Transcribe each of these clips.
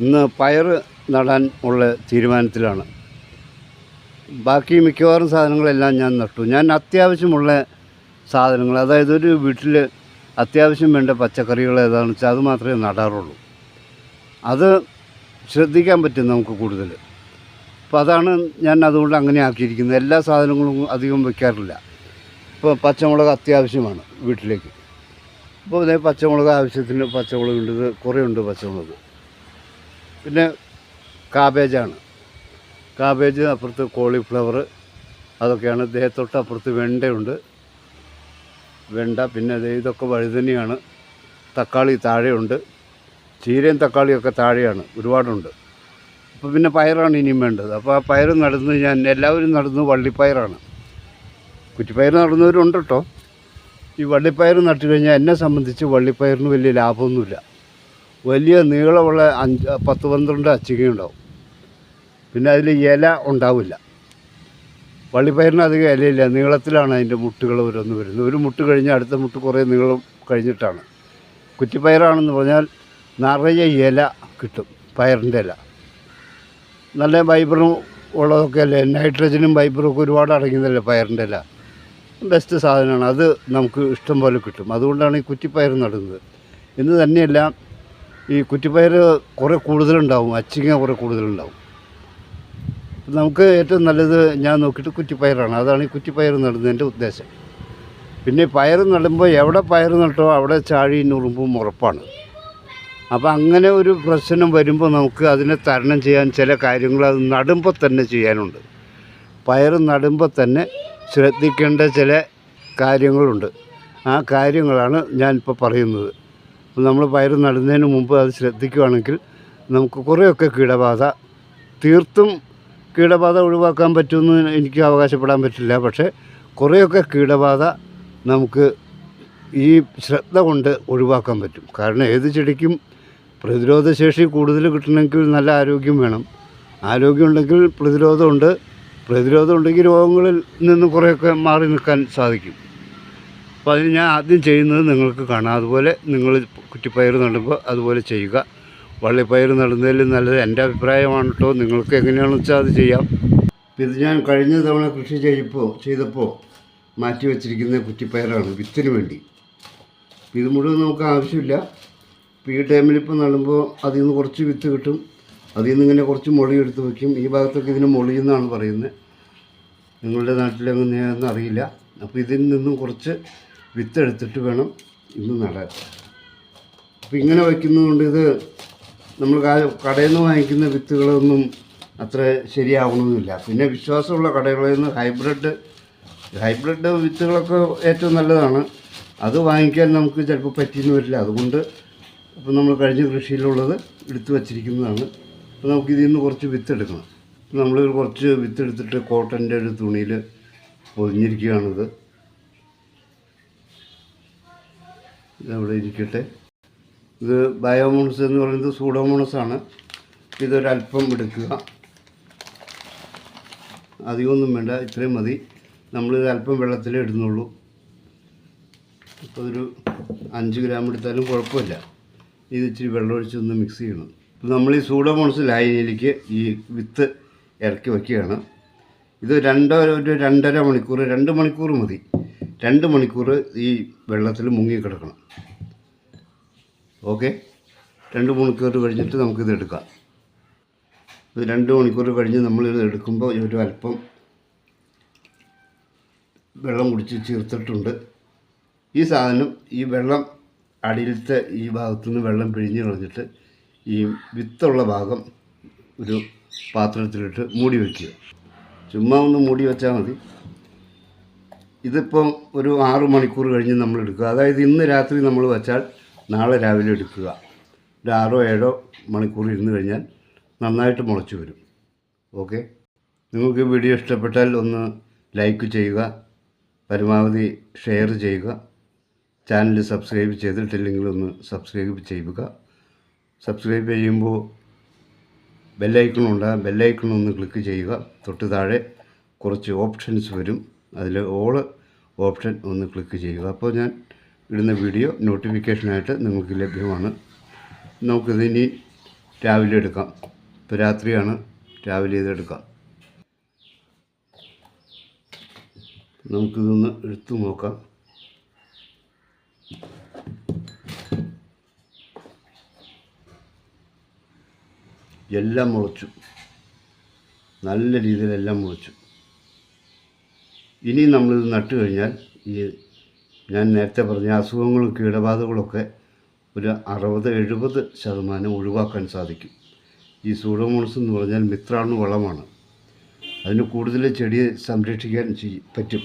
ഇന്ന് പയർ നടാൻ ഉള്ള തീരുമാനത്തിലാണ്. ബാക്കി മിക്കവാറും സാധനങ്ങളെല്ലാം ഞാൻ നട്ടു. ഞാൻ അത്യാവശ്യമുള്ള സാധനങ്ങൾ അതായത് ഒരു വീട്ടിൽ അത്യാവശ്യം വേണ്ട പച്ചക്കറികൾ ഏതാണെന്ന് വെച്ചാൽ അത് മാത്രമേ നടാറുള്ളൂ. അത് ശ്രദ്ധിക്കാൻ പറ്റും നമുക്ക് കൂടുതൽ. അപ്പോൾ അതാണ് ഞാൻ അതുകൊണ്ട് അങ്ങനെ ആക്കിയിരിക്കുന്നത്. എല്ലാ സാധനങ്ങളും അധികം വെക്കാറില്ല ഇപ്പോൾ പച്ചമുളക് അത്യാവശ്യമാണ് വീട്ടിലേക്ക്. അപ്പോൾ ഇതേ പച്ചമുളക് ആവശ്യത്തിന് പച്ചമുളക് ഉണ്ട് കുറേ ഉണ്ട് പച്ചമുളക്. പിന്നെ കാബേജാണ്. കാബേജ് അപ്പുറത്ത് കോളിഫ്ലവർ അതൊക്കെയാണ്. ദേഹത്തൊട്ട് അപ്പുറത്ത് വെണ്ടയുണ്ട്. വെണ്ട പിന്നെ ഇതൊക്കെ വഴുതനയാണ്. തക്കാളി താഴെയുണ്ട്. ചീരയും തക്കാളിയൊക്കെ താഴെയാണ്. ഒരുപാടുണ്ട്. അപ്പോൾ പിന്നെ പയറാണ് ഇനിയും വേണ്ടത്. അപ്പോൾ ആ പയർ നടന്ന് ഞാൻ എല്ലാവരും നടുന്നത് വള്ളിപ്പയറാണ്. കുറ്റിപ്പയർ നടന്നവരുണ്ട് കേട്ടോ. ഈ വള്ളിപ്പയർ നട്ടു കഴിഞ്ഞാൽ എന്നെ സംബന്ധിച്ച് വള്ളിപ്പയറിന് വലിയ ലാഭമൊന്നുമില്ല. വലിയ നീളമുള്ള അഞ്ച് പത്ത് പന്ത്രണ്ട് അച്ചികയുണ്ടാവും പിന്നെ അതിൽ ഇല ഉണ്ടാവില്ല. വള്ളിപ്പയറിന് അധികം ഇലയില്ല. നീളത്തിലാണ് അതിന്റെ മുട്ടുകൾ ഓരോന്ന് വരുന്നത്. ഒരു മുട്ട് കഴിഞ്ഞാൽ അടുത്ത മുട്ട് കുറേ നീളം കഴിഞ്ഞിട്ടാണ്. കുറ്റിപ്പയറാണെന്ന് പറഞ്ഞാൽ നിറയെ ഇല കിട്ടും പയറിന്റെ ഇല. നല്ല ഫൈബറും ഉള്ളതൊക്കെ അല്ലേ? നൈട്രജനും ഫൈബറും ഒക്കെ ഒരുപാട് അടങ്ങിയതല്ലേ പയറിന്റെ ഇല? ബെസ്റ്റ് സാധനമാണ്. അത് നമുക്ക് ഇഷ്ടം പോലെ കിട്ടും. അതുകൊണ്ടാണ് ഈ കുറ്റിപ്പയർ നടുന്നത്. എന്ന് തന്നെയല്ല ഈ കുറ്റിപ്പയർ കുറേ കൂടുതലുണ്ടാവും അച്ചിങ്ങ കുറേ കൂടുതലുണ്ടാവും. നമുക്ക് ഏറ്റവും നല്ലത് ഞാൻ നോക്കിയിട്ട് കുറ്റിപ്പയറാണ്. അതാണ് ഈ കുറ്റിപ്പയർ നടുന്നതിന്റെ ഉദ്ദേശം. പിന്നെ പയർ നടുമ്പോൾ എവിടെ പയർ നട്ടോ അവിടെ ചാഴി നുറുമ്പും ഉറപ്പാണ്. അപ്പോൾ അങ്ങനെ ഒരു പ്രശ്നം വരുമ്പോൾ നമുക്ക് അതിനെ തരണം ചെയ്യാൻ ചില കാര്യങ്ങൾ അത് നടുമ്പോൾ തന്നെ ചെയ്യാനുണ്ട്. പയർ നടുമ്പോൾ തന്നെ ശ്രദ്ധിക്കേണ്ട ചില കാര്യങ്ങളുണ്ട്. ആ കാര്യങ്ങളാണ് ഞാനിപ്പോൾ പറയുന്നത്. അപ്പോൾ നമ്മൾ പയർ നടുന്നതിന് മുമ്പ് അത് ശ്രദ്ധിക്കുകയാണെങ്കിൽ നമുക്ക് കുറേയൊക്കെ കീടബാധ തീർത്തും കീടബാധ ഒഴിവാക്കാൻ പറ്റുമെന്ന് എനിക്ക് അവകാശപ്പെടാൻ പറ്റില്ല. പക്ഷേ കുറേയൊക്കെ കീടബാധ നമുക്ക് ഈ ശ്രദ്ധ കൊണ്ട് ഒഴിവാക്കാൻ പറ്റും. കാരണം ഏത് ചെടിക്കും പ്രതിരോധ ശേഷി കൂടുതൽ കിട്ടണമെങ്കിൽ നല്ല ആരോഗ്യം വേണം. ആരോഗ്യം ഉണ്ടെങ്കിൽ പ്രതിരോധമുണ്ട്. പ്രതിരോധം ഉണ്ടെങ്കിൽ രോഗങ്ങളിൽ നിന്ന് കുറേയൊക്കെ മാറി നിൽക്കാൻ സാധിക്കും. അപ്പോൾ അതിന് ഞാൻ ആദ്യം ചെയ്യുന്നത് നിങ്ങൾക്ക് കാണാം. അതുപോലെ നിങ്ങൾ കുറ്റിപ്പയർ നടുമ്പോൾ അതുപോലെ ചെയ്യുക. വള്ളിപ്പയർ നടുന്നതിൽ നല്ലത് എന്റെ അഭിപ്രായമാണ് കേട്ടോ. നിങ്ങൾക്ക് എങ്ങനെയാണെന്ന് വെച്ചാൽ അത് ചെയ്യാം. ഇത് ഞാൻ കഴിഞ്ഞ തവണ കൃഷി ചെയ്യപ്പോൾ ചെയ്തപ്പോൾ മാറ്റി വെച്ചിരിക്കുന്ന കുറ്റിപ്പയറാണ് വിത്തിന് വേണ്ടി. ഇത് മുഴുവൻ നമുക്ക് ആവശ്യമില്ല. ഇപ്പോൾ ഈ ടൈമിൽ ഇപ്പോൾ നടുമ്പോൾ അതിൽ നിന്ന് കുറച്ച് വിത്ത് കിട്ടും. അതിൽ നിന്ന് ഇങ്ങനെ കുറച്ച് മൊളി എടുത്ത് വയ്ക്കും ഈ ഭാഗത്തൊക്കെ ഇതിന് മൊളി എന്നാണ് പറയുന്നത്. നിങ്ങളുടെ നാട്ടിലെങ്ങനെയാണെന്ന് അറിയില്ല. അപ്പോൾ ഇതിൽ നിന്നും കുറച്ച് വിത്ത് എടുത്തിട്ട് വേണം ഇന്ന് നടാൻ. അപ്പോൾ ഇങ്ങനെ വയ്ക്കുന്നതുകൊണ്ട് ഇത് നമ്മൾ കടയിൽ നിന്ന് വാങ്ങിക്കുന്ന വിത്തുകളൊന്നും അത്ര ശരിയാവണമെന്നില്ല പിന്നെ വിശ്വാസമുള്ള കടകളിൽ നിന്ന് ഹൈബ്രിഡ് ഹൈബ്രിഡ് വിത്തുകളൊക്കെ ഏറ്റവും നല്ലതാണ്. അത് വാങ്ങിക്കാൻ നമുക്ക് ചിലപ്പോൾ പറ്റിയെന്ന് വരില്ല. അതുകൊണ്ട് അപ്പോൾ നമ്മൾ കഴിഞ്ഞ കൃഷിയിലുള്ളത് എടുത്തു വച്ചിരിക്കുന്നതാണ്. അപ്പോൾ നമുക്ക് ഇതിൽ നിന്ന് കുറച്ച് വിത്തെടുക്കണം. നമ്മൾ കുറച്ച് വിത്തെടുത്തിട്ട് കോട്ടന്റെ ഒരു തുണിയിൽ പൊതിഞ്ഞിരിക്കുകയാണിത്. ഇതവിടെ ഇരിക്കട്ടെ. ഇത് ബയോമോണസ് എന്ന് പറയുന്നത് സൂഡോമോണസ് ആണ്. ഇതൊരല്പം എടുക്കുക. അധികമൊന്നും വേണ്ട ഇത്രയും മതി. നമ്മളിത് അല്പം വെള്ളത്തിലേ ഇടുന്നുള്ളൂ. അപ്പോൾ ഒരു അഞ്ച് ഗ്രാം എടുത്താലും കുഴപ്പമില്ല. ഇത് ഇച്ചിരി വെള്ളമൊഴിച്ചൊന്ന് മിക്സ് ചെയ്യണം. അപ്പോൾ നമ്മൾ ഈ സൂഡോമോണസ് ലായനിയിലേക്ക് ഈ വിത്ത് ഇറക്കി വയ്ക്കുകയാണ് ഇത് രണ്ടോ ഒരു രണ്ടര മണിക്കൂർ രണ്ട് മണിക്കൂർ മതി. രണ്ട് മണിക്കൂർ ഈ വെള്ളത്തിൽ മുങ്ങി കിടക്കണം. ഓക്കെ? രണ്ട് മണിക്കൂർ കഴിഞ്ഞിട്ട് നമുക്കിത് എടുക്കാം. ഇത് രണ്ട് മണിക്കൂർ കഴിഞ്ഞ് നമ്മളിത് എടുക്കുമ്പോൾ ഒരു അല്പം വെള്ളം കുടിച്ച് ചേർത്തിട്ടുണ്ട്. ഈ സാധനം ഈ വെള്ളം അടിയിലത്തെ ഈ ഭാഗത്തുനിന്ന് വെള്ളം പിഴിഞ്ഞ് കളഞ്ഞിട്ട് ഈ വിത്തുള്ള ഭാഗം ഒരു പാത്രത്തിലിട്ട് മൂടി വയ്ക്കുക ചുമ്മാ ഒന്ന് മൂടി വെച്ചാൽ മതി. ഇതിപ്പം ഒരു ആറ് മണിക്കൂർ കഴിഞ്ഞ് നമ്മൾ എടുക്കുക. അതായത് ഇന്ന് രാത്രി നമ്മൾ വെച്ചാൽ നാളെ രാവിലെ എടുക്കുക. ഒരു ആറോ ഏഴോ മണിക്കൂർ ഇരുന്ന് കഴിഞ്ഞാൽ നന്നായിട്ട് മുളച്ചു വരും. ഓക്കെ? നിങ്ങൾക്ക് വീഡിയോ ഇഷ്ടപ്പെട്ടാൽ ഒന്ന് ലൈക്ക് ചെയ്യുക പരമാവധി ഷെയർ ചെയ്യുക ചാനൽ സബ്സ്ക്രൈബ് ചെയ്തിട്ടില്ലെങ്കിൽ ഒന്ന് സബ്സ്ക്രൈബ് ചെയ്യുക. സബ്സ്ക്രൈബ് ചെയ്യുമ്പോൾ ബെല്ലൈക്കണുണ്ടാകും ബെല്ലൈക്കൺ ഒന്ന് ക്ലിക്ക് ചെയ്യുക. തൊട്ട് താഴെ കുറച്ച് ഓപ്ഷൻസ് വരും. അതിൽ ഓൾ ഓപ്ഷൻ ഒന്ന് ക്ലിക്ക് ചെയ്യുക. അപ്പോൾ ഞാൻ ഇടുന്ന വീഡിയോ നോട്ടിഫിക്കേഷനായിട്ട് നിങ്ങൾക്ക് ലഭ്യമാണ്. നമുക്കിതിനി രാവിലെ എടുക്കാം. ഇപ്പോൾ രാത്രിയാണ്. രാവിലെ ഇതെടുക്കാം നമുക്കിതൊന്ന് എടുത്തു നോക്കാം. എല്ലാം മുളച്ചു. നല്ല രീതിയിലെല്ലാം മുളച്ചു. ഇനി നമ്മളിത് നട്ടു കഴിഞ്ഞാൽ ഈ ഞാൻ നേരത്തെ പറഞ്ഞ അസുഖങ്ങളും കീടബാധകളൊക്കെ ഒരു അറുപത് എഴുപത് ശതമാനം ഒഴിവാക്കാൻ സാധിക്കും. ഈ സൂഡോമോണസ് എന്ന് പറഞ്ഞാൽ മിത്രാണു വളമാണ്. അതിന് കൂടുതൽ ചെടിയെ സംരക്ഷിക്കാൻ ചെയ്യും പറ്റും.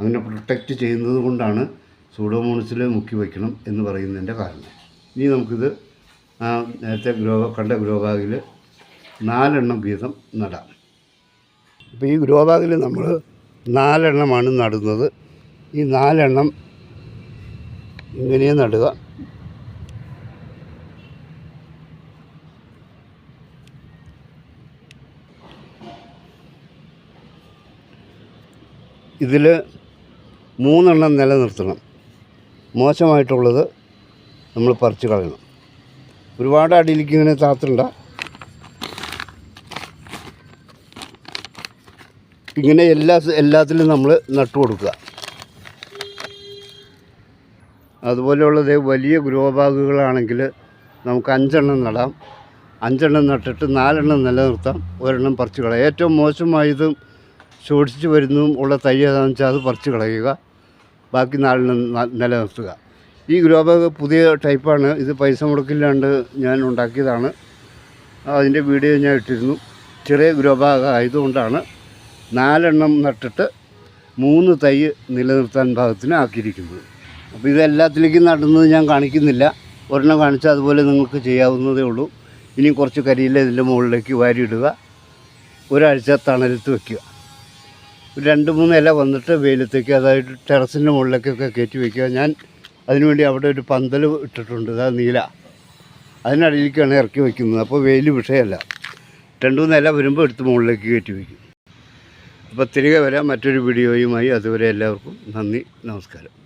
അങ്ങനെ പ്രൊട്ടക്റ്റ് ചെയ്യുന്നത് കൊണ്ടാണ് സൂഡോമോണസിൽ മുക്കി വയ്ക്കണം എന്ന് പറയുന്നതിന്റെ കാരണം. ഇനി നമുക്കിത് നേരത്തെ ഗ്രോ കണ്ട ഗ്രോ ബാഗിൽ നാലെണ്ണം വീതം നടാം. അപ്പോൾ ഈ ഗ്രോ ബാഗിൽ നമ്മൾ നാലെണ്ണമാണ് നടുന്നത്. ഈ നാലെണ്ണം ഇങ്ങനെ നടുക. ഇതിൽ മൂന്നെണ്ണം നിലനിർത്തണം. മോശമായിട്ടുള്ളത് നമ്മൾ പറിച്ച് കളയണം. ഒരുപാട് അടിയിലേക്ക് ഇങ്ങനെ താത്തണ്ട ഇങ്ങനെ എല്ലാ എല്ലാത്തിലും നമ്മൾ നട്ടു കൊടുക്കുക. അതുപോലെയുള്ളത് വലിയ ഗ്രോ ബാഗുകളാണെങ്കിൽ നമുക്ക് അഞ്ചെണ്ണം നടാം. അഞ്ചെണ്ണം നട്ടിട്ട് നാലെണ്ണം നിലനിർത്താം. ഒരെണ്ണം പറിച്ചു കളയാം. ഏറ്റവും മോശമായതും ശോഷിച്ച് വരുന്നതും ഉള്ള തൈ ഏതാണെന്ന് വെച്ചാൽ അത് പറിച്ചു കളയുക. ബാക്കി നാലെണ്ണം നിലനിർത്തുക. ഈ ഗ്രോ ബാഗ് പുതിയ ടൈപ്പാണ്. ഇത് പൈസ മുടക്കില്ലാണ്ട് ഞാൻ ഉണ്ടാക്കിയതാണ്. അതിന്റെ വീഡിയോ ഞാൻ ഇട്ടിരുന്നു. ചെറിയ ഗ്രോ ബാഗ് ആയതുകൊണ്ടാണ് നാലെണ്ണം നട്ടിട്ട് മൂന്ന് തൈ നിലനിർത്താൻ ഭാഗത്തിന് ആക്കിയിരിക്കുന്നത്. അപ്പോൾ ഇതെല്ലാത്തിലേക്കും നടുന്നത് ഞാൻ കാണിക്കുന്നില്ല. ഒരെണ്ണം കാണിച്ചാൽ അതുപോലെ നിങ്ങൾക്ക് ചെയ്യാവുന്നതേ ഉള്ളൂ. ഇനി കുറച്ച് കരിയില ഇതിന്റെ മുകളിലേക്ക് വാരിയിടുക. ഒരാഴ്ച തണലത്ത് വയ്ക്കുക ഒരു രണ്ട് മൂന്ന് ഇല വന്നിട്ട് വെയിലത്തേക്ക് അതായത് ടെറസിന്റെ മുകളിലേക്കൊക്കെ കയറ്റി വയ്ക്കുക ഞാൻ അതിനുവേണ്ടി അവിടെ ഒരു പന്തൽ ഇട്ടിട്ടുണ്ട്. അത് നീല. അതിനടിയിലേക്കാണ് ഇറക്കി വയ്ക്കുന്നത് അപ്പോൾ വെയിൽ വിഷയമല്ല. രണ്ട് മൂന്ന് ഇല വരുമ്പോൾ എടുത്ത് മുകളിലേക്ക് കയറ്റി വയ്ക്കും അപ്പോൾ തിരികെ വരാം മറ്റൊരു വീഡിയോയുമായി. അതുവരെ എല്ലാവർക്കും നന്ദി നമസ്കാരം.